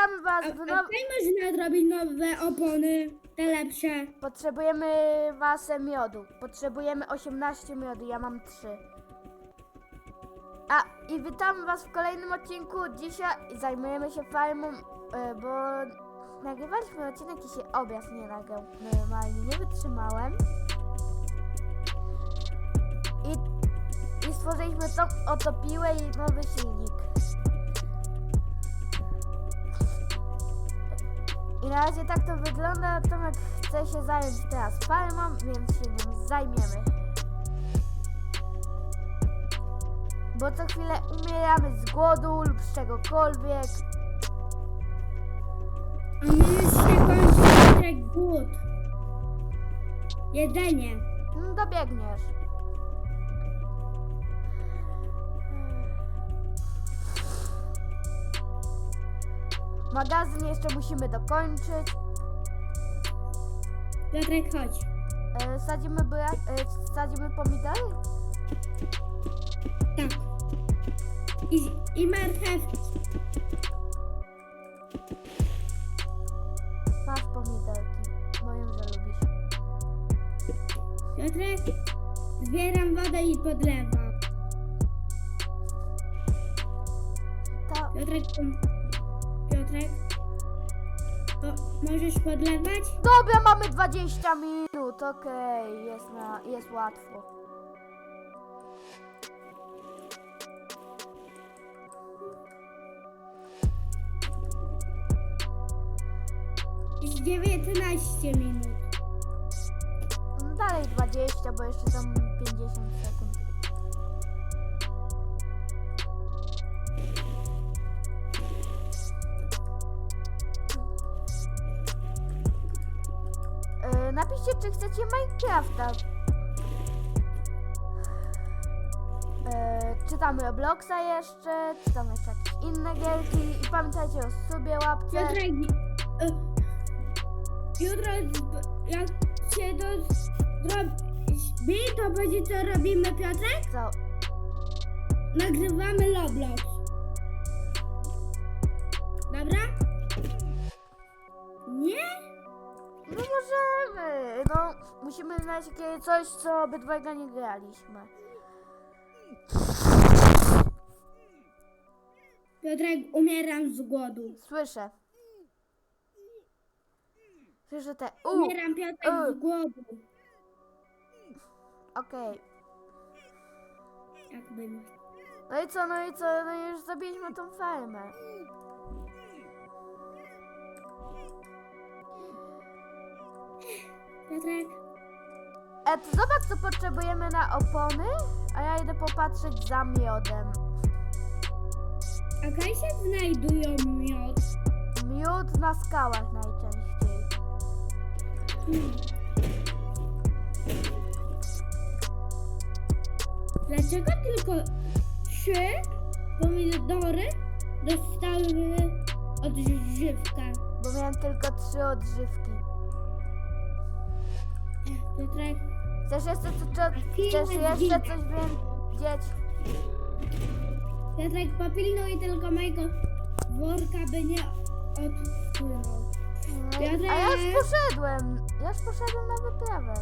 witamy A, was a w tutaj można zrobić nowe opony, te lepsze. Potrzebujemy wasę miodu. Potrzebujemy 18 miodu, ja mam 3. A, i witamy was w kolejnym odcinku. Dzisiaj zajmujemy się farmą, e, bo nagrywaliśmy odcinek i się objazd nie nagrał. Normalnie nie wytrzymałem. I, I stworzyliśmy tą oto piłę i nowy silnik. I na razie tak to wygląda, Tomek chce się zająć teraz farmą, więc się nią zajmiemy. Bo co chwilę umieramy z głodu lub z czegokolwiek. A mi już się kończy jak głód. Jedzenie. No, dobiegniesz. Magazyn jeszcze musimy dokończyć. Piotrek, chodź. E, sadzimy, brak, e, sadzimy pomidory? Tak. I, i marchewki. Masz pomidorki. Moją, że lubisz. Piotrek, zbieram wodę i podlewam. To Piotrek, Piotrek, o, możesz podlewać? Dobra, mamy 20 minut, okej, jest, na, jest łatwo. Jest 19 minut. No dalej 20, bo jeszcze tam 50 sekund. Napiszcie, czy chcecie Minecrafta. Yy, czy tam Robloxa jeszcze, czy tam jeszcze jakieś inne gierki. I pamiętajcie o subie, łapce. Piotrek, e, jak się to zrobi, to będzie co robimy, Piotrek? Co? Nagrywamy Roblox. Dobra? No możemy. No, musimy znaleźć jakieś coś, co obydwojga nie graliśmy. Piotrek, umieram z głodu. Słyszę. Słyszę te u. Umieram, Piotrek, u. z głodu. Okej. Jakby nie. No i co, no i co? No i już zabiliśmy tą farmę. Piotrek, E, to zobacz, co potrzebujemy na opony, a ja idę popatrzeć za miodem. a gdzie się znajdują miód? Miód na skałach najczęściej. Dlaczego tylko trzy pomidory dostały odżywkę? Bo miałem tylko trzy odżywki. Piotrek, Chcesz jeszcze, co, co, chcesz jeszcze coś wiedzieć? Piotrek, popilnuj tylko mojego worka, by nie odpłynął. Piotrek! A ja już poszedłem. Ja już poszedłem na wyprawę.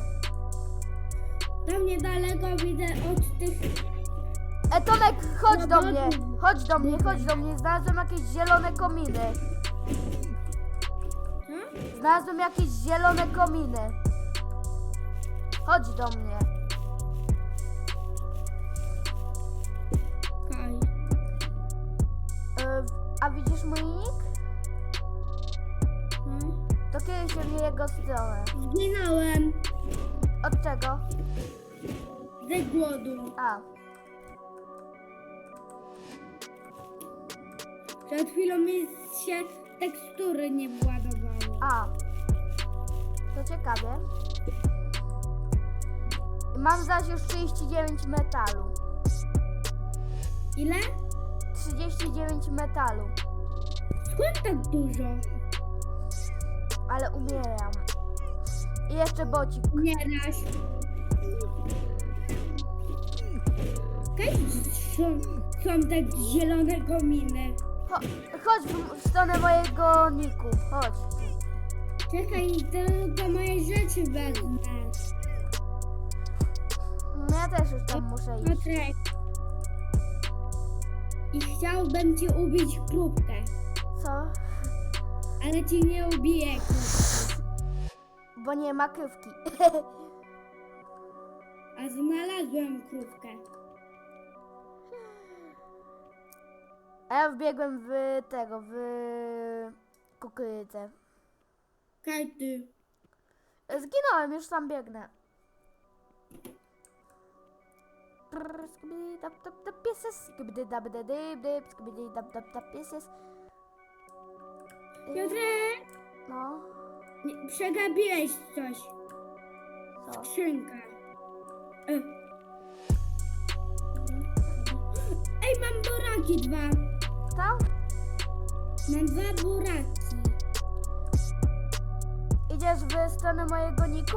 Tam niedaleko widzę od tych... E, Tomek, chodź do No, mnie. no. Chodź do mnie, chodź do mnie. Znalazłem jakieś zielone kominy. Znalazłem jakieś zielone kominy. Chodź do mnie. Kaj. E, a widzisz mój nick? No. To kiedyś się w jego stronę. Zginąłem Od czego? ze głodu. A, Przed chwilą mi się tekstury nie władowały. a. To ciekawie. Mam zaś już 39 metalu. Ile? 39 metalu. Skąd tak dużo? Ale umieram. I jeszcze bocik. Umierasz. Skąd są, są te zielone kominy? Cho- chodź w, w stronę mojego niku. Chodź. Czekaj, tylko moje rzeczy wezmę. Ja też już tam muszę iść. Piotrek. I chciałbym ci ubić krówkę, Co? ale ci nie ubiję krówki. Bo nie ma krywki. A znalazłem krówkę. A ja wbiegłem w tego, w kukurydzę. Kaj ty. Zginąłem, już tam biegnę. Piotrek, No, nie- przegapiłeś coś. co? Skrzynka. E. Ej, mam buraki dwa. Tam? Mam dwa buraki. Idziesz w stronę mojego niku?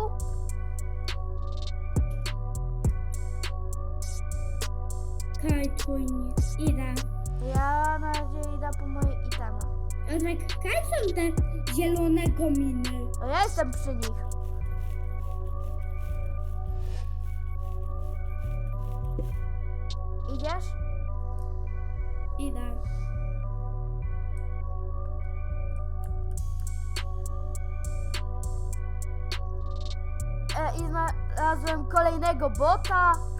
Kaj twój nie. Idę. Ja na razie idę po moje itemy. Piotrek, kaj są te zielone kominy? No ja jestem przy nich. Idziesz? Idę. E, I znalazłem kolejnego bota.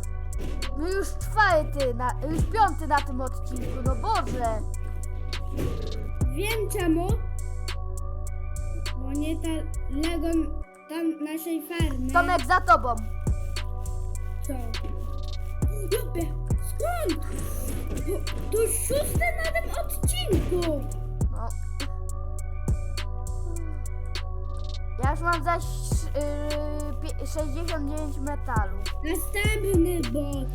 No już czwarty, na, już piąty na tym odcinku, no Boże. Wiem czemu. Bo nie ta Legon tam naszej farmy. Tomek za tobą. Co? Jopie, skąd? To, to szóste na tym odcinku. No. Ja już mam zaś yy, 69 metalu. Następny bot.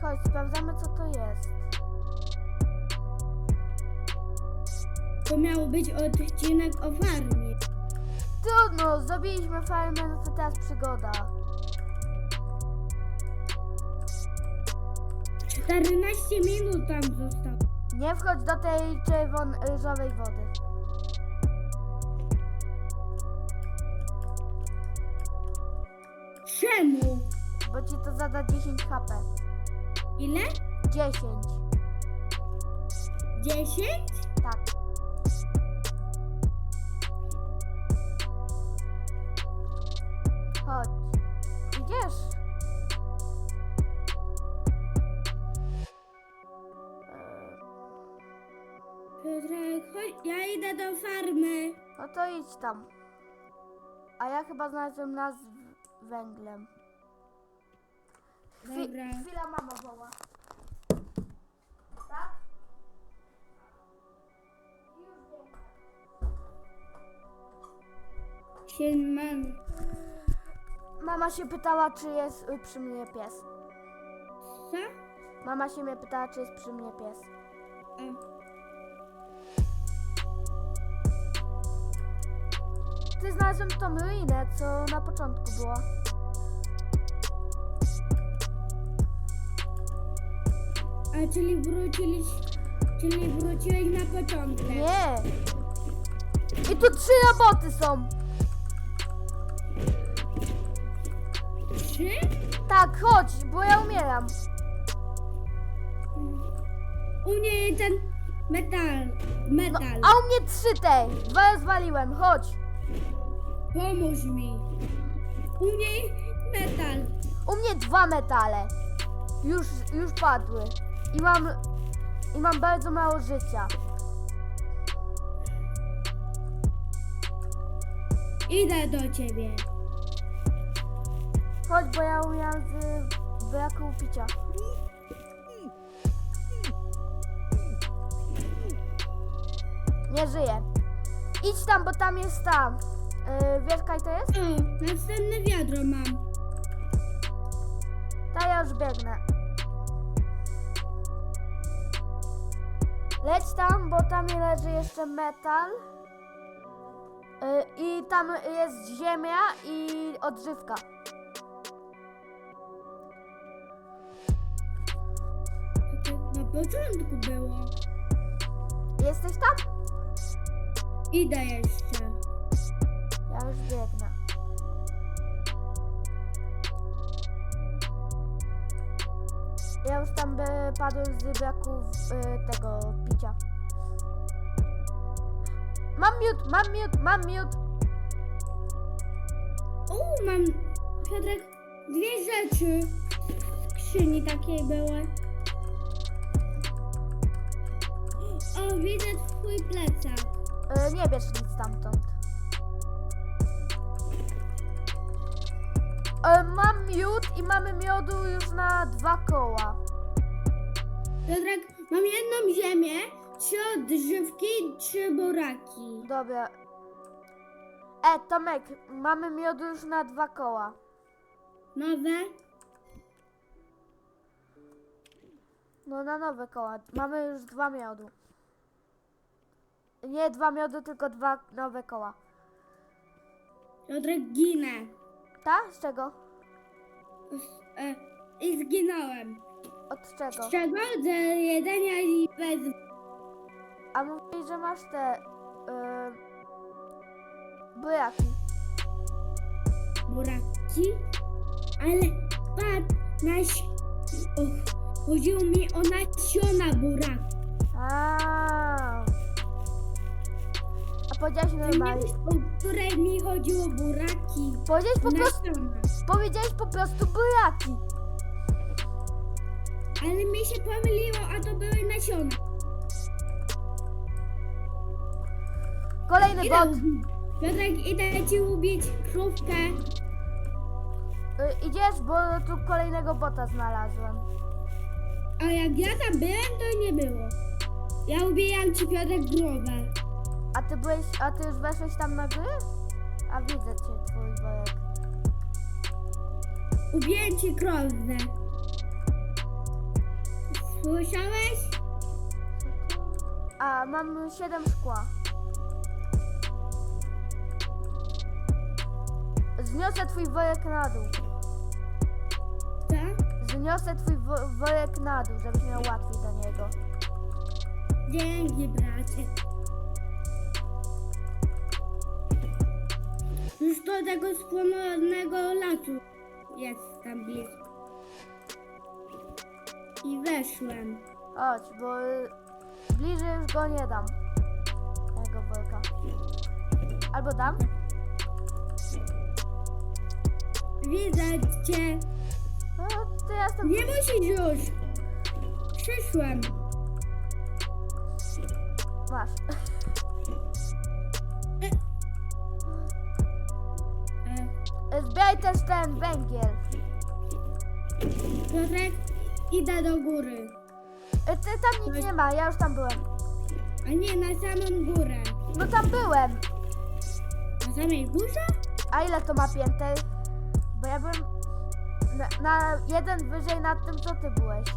Chodź, sprawdzamy co to jest. To miał być odcinek o farmie. Trudno, zrobiliśmy farmę, no to teraz przygoda. 14 minut tam zostało. Nie wchodź do tej czerwon-różowej wody. Czemu? Bo ci to zada 10 HP. Ile? 10. 10? Tak. Chodź. Idziesz? Ja idę do farmy. No to idź tam. A ja chyba znalazłem nas w- węglem. Chwi- Dobra. Chwila mama woła. Tak? Już. Mama się pytała, czy jest y, przy mnie pies. Co? Mama się mnie pytała, czy jest przy mnie pies. Ty znalazłem tą ruinę, co na początku była. a czyli wróciliś, czyli wróciłeś na początek. Nie! I tu trzy roboty są! Trzy? Tak, chodź, bo ja umieram. U mnie jeden metal. No, Metal. a u mnie trzy te. Dwa rozwaliłem, chodź. Pomóż mi. U mnie metal. U mnie dwa metale. Już, już padły. I mam, i mam bardzo mało życia. Idę do ciebie. Chodź, bo ja umieram z braku picia. Nie żyję. Idź tam, bo tam jest ta. Yy, wiesz, kaj to jest? O, następne wiadro mam. Ta ja już biegnę. Leć tam, bo tam leży jeszcze metal. Y, I tam jest ziemia i odżywka. To tak na początku było. Jesteś tam? Idę jeszcze. Ja już biegnę. Ja już tam by padłem z braku y, tego picia. Mam miód, mam miód, mam miód. O, mam, Piotrek, dwie rzeczy w skrzyni takiej były. O, widzę twój plecak. Y, nie bierz nic stamtąd. Y, mam miód i mamy miodu już na dwa koła. Piotrek, mam jedną ziemię, trzy odżywki, trzy buraki. Dobra. E, Tomek, mamy miodu już na dwa koła. Nowe? No na nowe koła. Mamy już dwa miodu. Nie dwa miodu, tylko dwa nowe koła. Piotrek, ginę. Ta? Z czego? Z- E, I zginąłem. Od czego? Z czego? Z jedzenia i bez... A mówisz, że masz te... Yy, buraki. buraki, ale patrz, naś... Och, chodziło mi o nasiona burak. A. Powiedziałeś normalnie. o której mi chodziło buraki. Powiedziałeś po prostu... Powiedziałeś po prostu buraki. Ale mi się pomyliło, a to były nasiona. Kolejny Idę bot. Piotrek, idę ci ubić krówkę. Y, idziesz, bo tu kolejnego bota znalazłem. A jak ja tam byłem, to nie było. Ja ubijam ci Piotrek głowę. A ty byłeś... A ty już weszłeś tam na górę? A widzę cię, twój wojek. Ubiję ci krowę. Słyszałeś? A, mam 7 szkła. Zniosę twój wojek na dół. Tak? Zniosę twój wo- wojek na dół, żebyś miał łatwiej do niego. Dzięki, bracie. Już do tego spłonowanego lasu jest tam blisko. I weszłem. Chodź, bo y, bliżej już go nie dam. Tego wojka. Albo dam? Widzę cię. No, to ja jestem... Nie musisz już. Przyszłem. Masz. Ten węgiel. Piotrek, idę do góry. Y, Ty tam nic nie ma, ja już tam byłem. A nie, na samą górę. No tam byłem. Na samej górze? A ile to ma pięter? Bo ja byłem na, na jeden wyżej nad tym, co ty byłeś.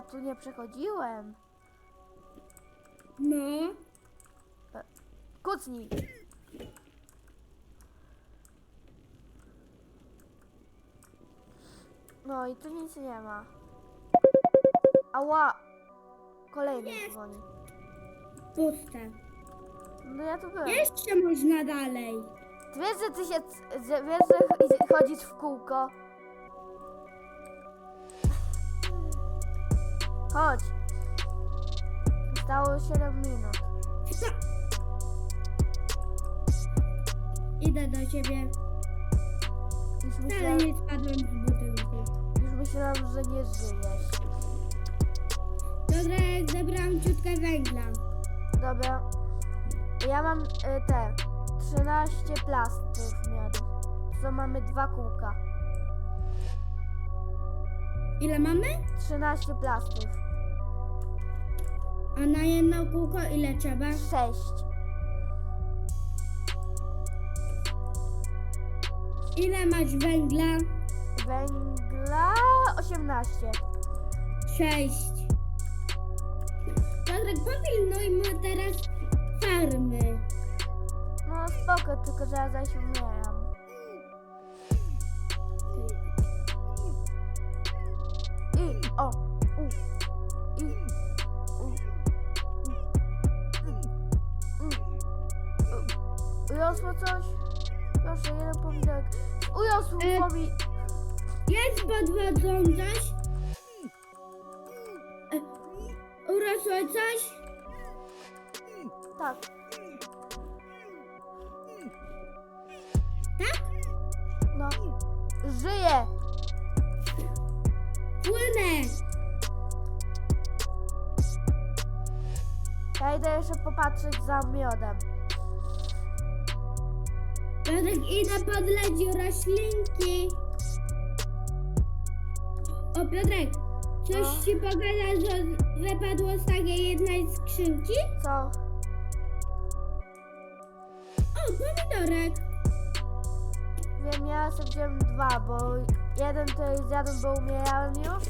Ja tu nie przechodziłem. No. Kucnij. No i tu nic nie ma. Ała! Kolejny dzwoni. Puste. No ja tu byłem. Jeszcze można dalej. Ty wiesz, że ty się, c- że, wiesz, że ch- chodzisz w kółko? Chodź. Zostało 7 minut. Co? Idę do ciebie. Już myślałem, nie spadłem z budynku. już myślałem że nie żyjesz. Dobra, jak zebrałam ciutkę węgla. Dobra. Ja mam y, te 13 plastrów miodu. To mamy dwa kółka. Ile mamy? 13 plastrów. A na jedno kółko ile trzeba? 6. Ile masz węgla? Węgla 18. Sześć. Piotrek, popilnujmy teraz farmy. No spoko, tylko że ja zaś umieram. U. Ujosło coś? Proszę, jeden pomidorek. Ujosł E, pomi... Jest pod wodą roślinki. O, Piotrek, coś No. ci pokazać, że wypadło z takiej jednej skrzynki? Co? O, pomidorek. Wiem, ja sobie wziąłem dwa, bo jeden to zjadłem, bo umierałem już.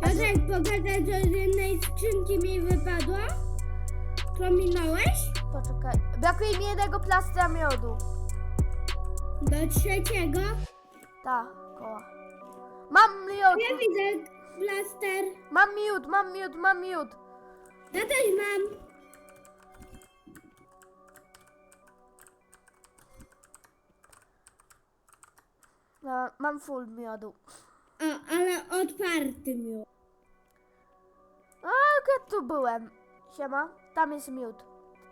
Piotrek, pokazać, że z jednej skrzynki mi wypadło? Co minąłeś? Poczekaj. Brakuje mi jednego plastra miodu. Do trzeciego. Ta, koła. Mam miód! Ja widzę plaster. Mam miód, mam miód, mam miód. Ja też mam. No, mam full miodu. O, ale otwarty miód. A, jak tu byłem. Siema, tam jest miód.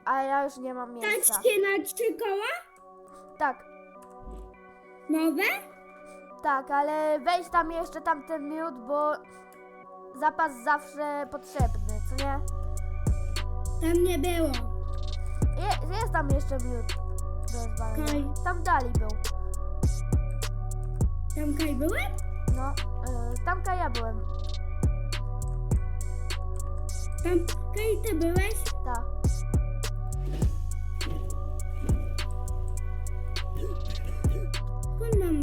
A ja już nie mam miejsca. Stać się na trzy koła? Tak, Nowe? tak, ale weź tam jeszcze tamten miód, bo zapas zawsze potrzebny, co nie? Tam nie było. Je, jest tam jeszcze miód do zwalenia. Kaj. Tam dalej był. Tam kaj byłem? No, y, tamka ja byłem. Tam kaj ty byłeś? Tak.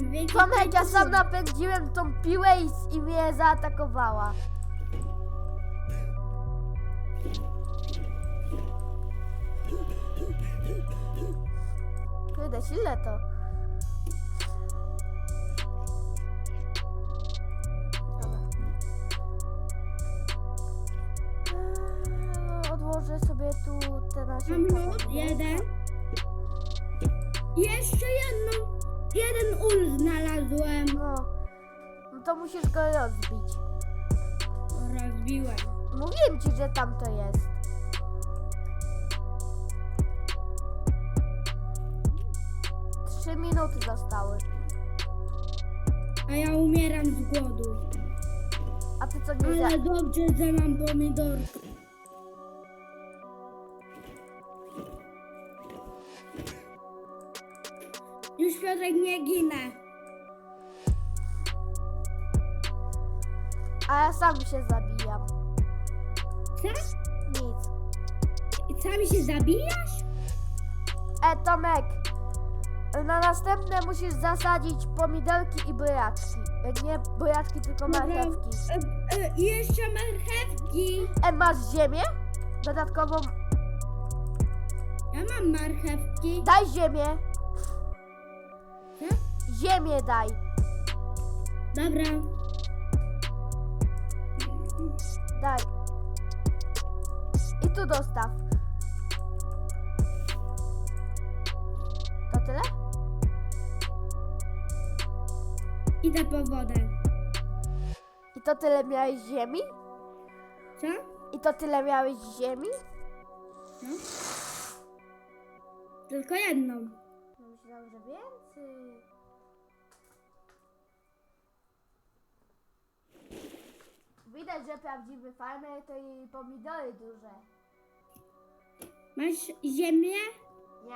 Mam wiedzieć? Tomek, ja sam napędziłem tą piłę i, i mnie zaatakowała. Kurde, ile to? Dobra. Eee, Odłożę sobie tu te Mam nasionka. lód, jeden. Jeszcze jedną. Jeden ul znalazłem. No. no to musisz go rozbić. Rozbiłem. Mówiłem ci, że tam to jest. Trzy minuty zostały. A ja umieram z głodu. A ty co nie Ale za... dobrze, że mam pomidorkę. Już Piotrek nie ginę. A ja sam się zabijam. Co? Nic. I Sam się zabijasz? E, Tomek. Na następne musisz zasadzić pomidorki i buraczki. E, Nie buraczki, tylko marchewki. E, e, jeszcze marchewki. E, masz ziemię? Dodatkową... Ja mam marchewki. Daj ziemię. Ziemię daj. Dobra. Daj. I tu dostaw. To tyle? Idę po wodę. I to tyle miałeś ziemi? Co? I to tyle miałeś ziemi? No. Tylko jedną. No myślałam, że więcej. Widać, że prawdziwy farmer to i pomidory duże. Masz ziemię? Nie.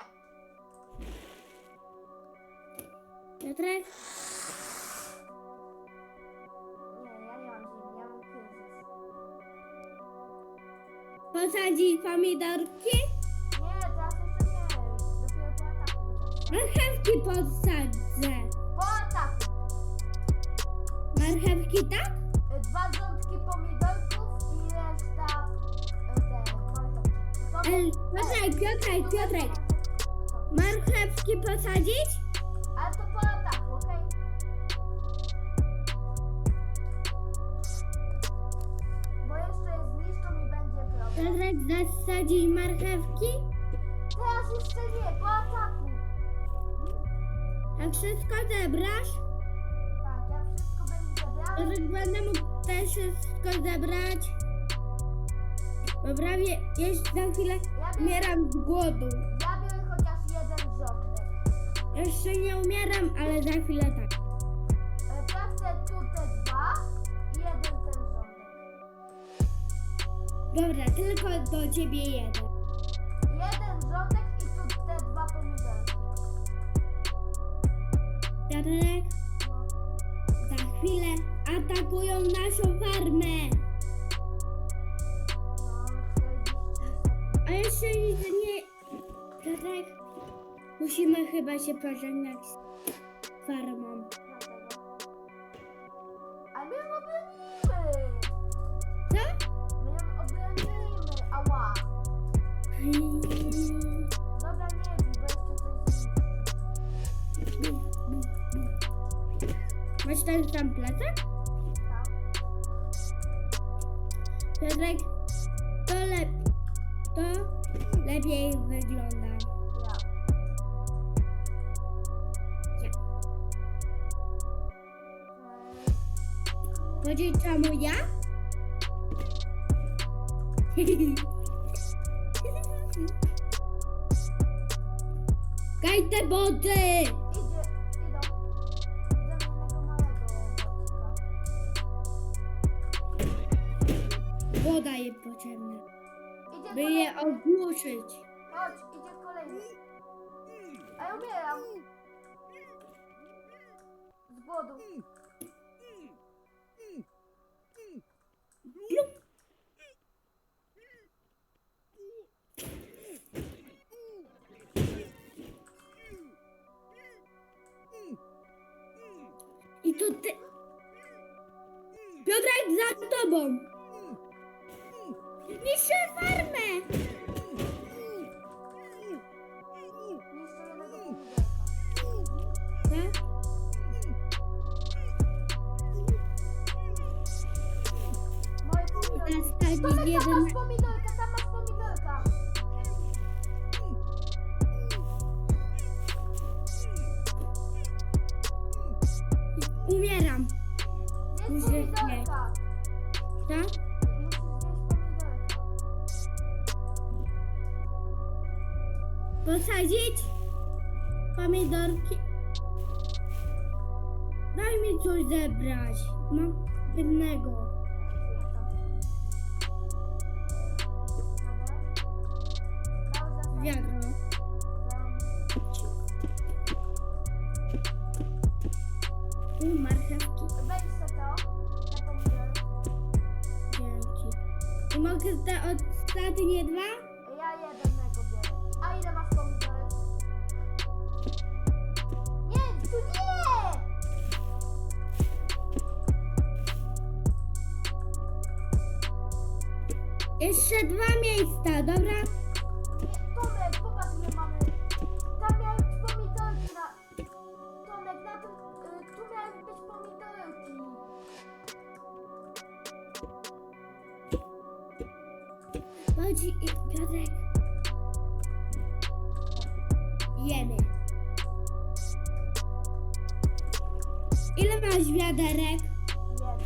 Piotrek? Nie, ja nie mam ziemi, ja mam kryzys. Posadzić pomidorki? Nie, teraz jeszcze nie. Dopiero po ataku. Marchewki posadzę. marchewki, tak? Y, Dwa rządki Ej, Piotrek, Piotrek, Piotrek. Marchewki posadzić? Ale to po ataku, okej? Bo jeszcze je zniszczą i będzie problem. Piotrek, zasadzić marchewki? Teraz jeszcze nie, po ataku. Jak wszystko zebrasz? Tak, ja wszystko będzie zebrane. Piotrek, będę mógł też wszystko zebrać. Bo prawie jeszcze za chwilę Ja umieram z głodu. ja biorę chociaż jeden rządek. Jeszcze nie umieram, ale za chwilę tak. E, tu te dwa i jeden ten rządek. Dobra, tylko do ciebie jeden. Jeden rządek i tu te dwa pomidorki. Piotrek, No. za chwilę atakują naszą farmę. A jeszcze nic nie... Piotrek, musimy chyba się pożegnać z farmą. A my ją obronimy! Co? My ją obronimy! Ała! Dobra, nie bij, bo jeszcze coś zniszczy. Masz ten sam plecak? Tak? Piotrek. To lepiej wygląda. Ja. Ja. Chodzi czemu ja? Kaj te boty! Idzie by je kolejny. ogłuszyć. Chodź, idzie kolejny. A ja umieram. Z głodu. I tu ty... Piotrek, za tobą! Daj mi coś zebrać. Mam jednego. Wiadro. U marchewki. Weź se to, pomidory. Dzięki. I mogę te ostatnie dwa? Chodź i Piotrek. Jemy. Ile masz wiaderek? Jedno.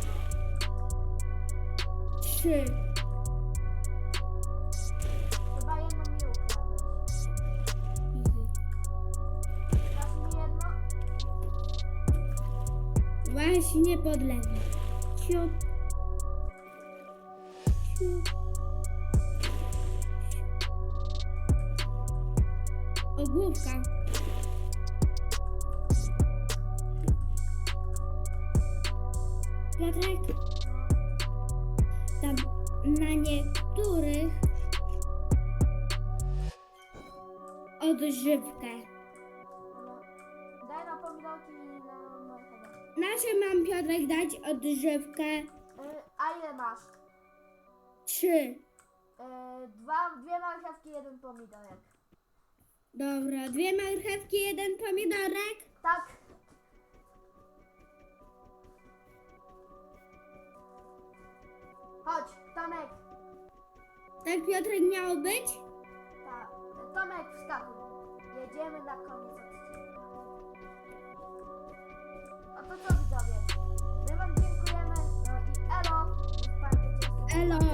Trzy. Chyba jedno mi ukradłeś. Dasz mi jedno? Właśnie podlewam. Ciup. Na niektórych odżywkę. Daj na pomidorki i na marchewę. nasze mam Piotrek dać odżywkę? Y, a ile masz? Trzy. Y, dwa, dwie marchewki, jeden pomidorek. Dobra, dwie marchewki, jeden pomidorek. Tak. Chodź, Tomek, Tak Piotrek miało być? ta, Tomek wskakuj. Jedziemy na koniec odcinka. No to co widzowie? My wam dziękujemy. No i elo. Niech Elo.